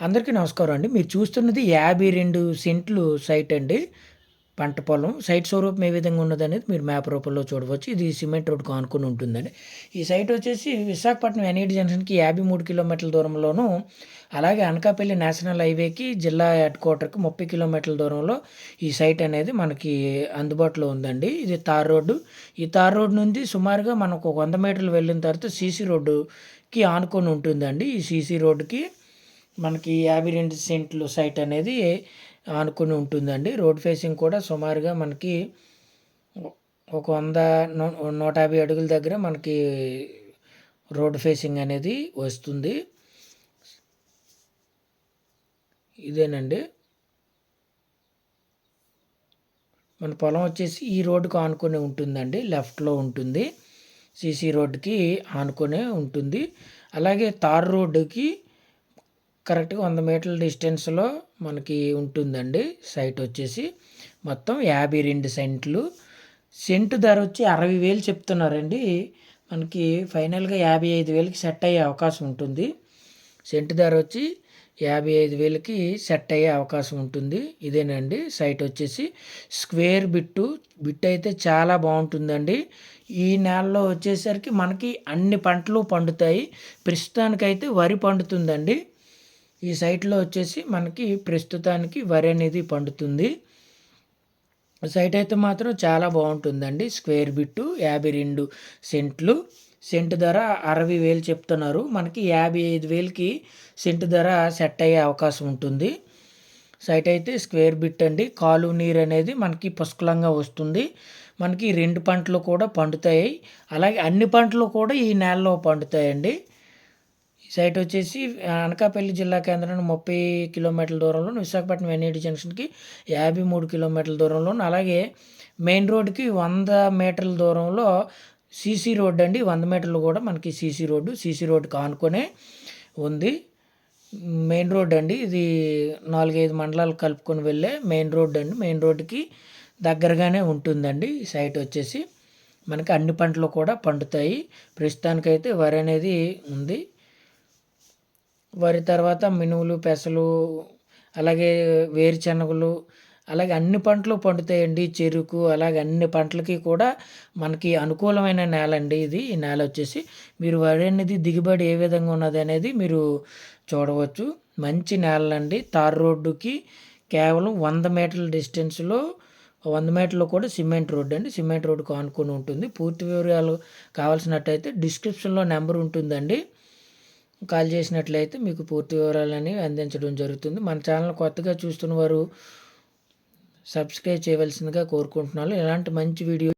అందరికీ నమస్కారం అండి. మీరు చూస్తున్నది యాభై రెండు సెంట్లు సైట్ అండి. పంట పొలం సైట్ స్వరూపం ఏ విధంగా ఉన్నదనేది మీరు మ్యాప్ రూపంలో చూడవచ్చు. ఇది సిమెంట్ రోడ్కు ఆనుకుని ఉంటుందండి. ఈ సైట్ వచ్చేసి విశాఖపట్నం ఎన్ఈడి జంక్షన్కి యాభై మూడు కిలోమీటర్ల దూరంలోనూ అలాగే అనకాపల్లి నేషనల్ హైవేకి జిల్లా హెడ్ క్వార్టర్కి ముప్పై కిలోమీటర్ల దూరంలో ఈ సైట్ అనేది మనకి అందుబాటులో ఉందండి. ఇది తార్ రోడ్డు. ఈ తార్ రోడ్డు నుండి సుమారుగా మనకు ఒక వంద మీటర్లు వెళ్ళిన తర్వాత సీసీ రోడ్డుకి ఆనుకొని ఉంటుందండి. ఈ సీసీ రోడ్డుకి మనకి యాభై రెండు సెంట్లు సైట్ అనేది ఆనుకుని ఉంటుందండి. రోడ్ ఫేసింగ్ కూడా సుమారుగా మనకి ఒక వంద నూట యాభై అడుగుల దగ్గర మనకి రోడ్ ఫేసింగ్ అనేది వస్తుంది. ఇదేనండి. మన పొలం వచ్చేసి ఈ రోడ్డుకు ఆనుకొని ఉంటుందండి. లెఫ్ట్లో ఉంటుంది. సీసీ రోడ్డుకి ఆనుకొనే ఉంటుంది. అలాగే తార్ రోడ్డుకి కరెక్ట్గా వంద మీటర్ల డిస్టెన్స్లో మనకి ఉంటుందండి. సైట్ వచ్చేసి మొత్తం యాభై రెండు సెంట్లు. సెంటు ధర వచ్చి అరవై వేలు చెప్తున్నారండి. మనకి ఫైనల్గా యాభై ఐదు వేలకి సెట్ అయ్యే అవకాశం ఉంటుంది. సెంటు ధర వచ్చి యాభై ఐదు వేలకి సెట్ అయ్యే అవకాశం ఉంటుంది. ఇదేనండి. సైట్ వచ్చేసి స్క్వేర్ బిట్టు. బిట్ అయితే చాలా బాగుంటుందండి. ఈ నెలలో వచ్చేసరికి మనకి అన్ని పంటలు పండుతాయి. ప్రస్తుతానికైతే వరి పండుతుందండి. ఈ సైట్లో వచ్చేసి మనకి ప్రస్తుతానికి వరి అనేది పండుతుంది. సైట్ అయితే మాత్రం చాలా బాగుంటుందండి. స్క్వేర్ బిట్టు యాభై రెండు సెంట్లు. సెంట్ ధర అరవై వేలు చెప్తున్నారు. మనకి యాభై ఐదు వేలకి సెంట్ ధర సెట్ అయ్యే అవకాశం ఉంటుంది. సైట్ అయితే స్క్వేర్ బిట్ అండి. కాలు నీరు అనేది మనకి పుష్కలంగా వస్తుంది. మనకి రెండు పంటలు కూడా పండుతాయి. అలాగే అన్ని పంటలు కూడా ఈ నెలలో పండుతాయండి. ఈ సైట్ వచ్చేసి అనకాపల్లి జిల్లా కేంద్రాన్ని ముప్పై కిలోమీటర్ల దూరంలో విశాఖపట్నం ఎన్ఈడి జంక్షన్కి యాభై మూడు కిలోమీటర్ల దూరంలో అలాగే మెయిన్ రోడ్కి వంద మీటర్ల దూరంలో సీసీ రోడ్ అండి. వంద మీటర్లు కూడా మనకి సీసీ రోడ్డు సీసీ రోడ్డుకి ఆనుకొనే ఉంది. మెయిన్ రోడ్ అండి. ఇది నాలుగైదు మండలాలు కలుపుకొని వెళ్ళే మెయిన్ రోడ్ అండి. మెయిన్ రోడ్డుకి దగ్గరగానే ఉంటుందండి. ఈ సైట్ వచ్చేసి మనకి అన్ని పంటలు కూడా పండుతాయి. ప్రస్తుతానికైతే వరి అనేది ఉంది. వరి తర్వాత మినువులు పెసలు అలాగే వేరుశనగలు అలాగే అన్ని పంటలు పండుతాయండి చెరుకు అలాగే అన్ని పంటలకి కూడా మనకి అనుకూలమైన నేల అండి ఇది. ఈ నేల వచ్చేసి మీరు వరి అనేది దిగుబడి ఏ విధంగా ఉన్నది అనేది మీరు చూడవచ్చు. మంచి నేలండి. తార్ రోడ్డుకి కేవలం వంద మీటర్ల డిస్టెన్స్లో వంద మీటర్లు కూడా సిమెంట్ రోడ్ అండి. సిమెంట్ రోడ్డుకు ఆనుకొని ఉంటుంది. పూర్తి వివరాలు కావాల్సినట్టయితే డిస్క్రిప్షన్లో నెంబర్ ఉంటుందండి. కాల్ చేసినట్లయితే మీకు పూర్తి వివరాలని అందించడం జరుగుతుంది. మన ఛానల్ కొత్తగా చూస్తున్న వారు సబ్స్క్రైబ్ చేయవలసిందిగా కోరుకుంటున్నాను. ఇలాంటి మంచి వీడియో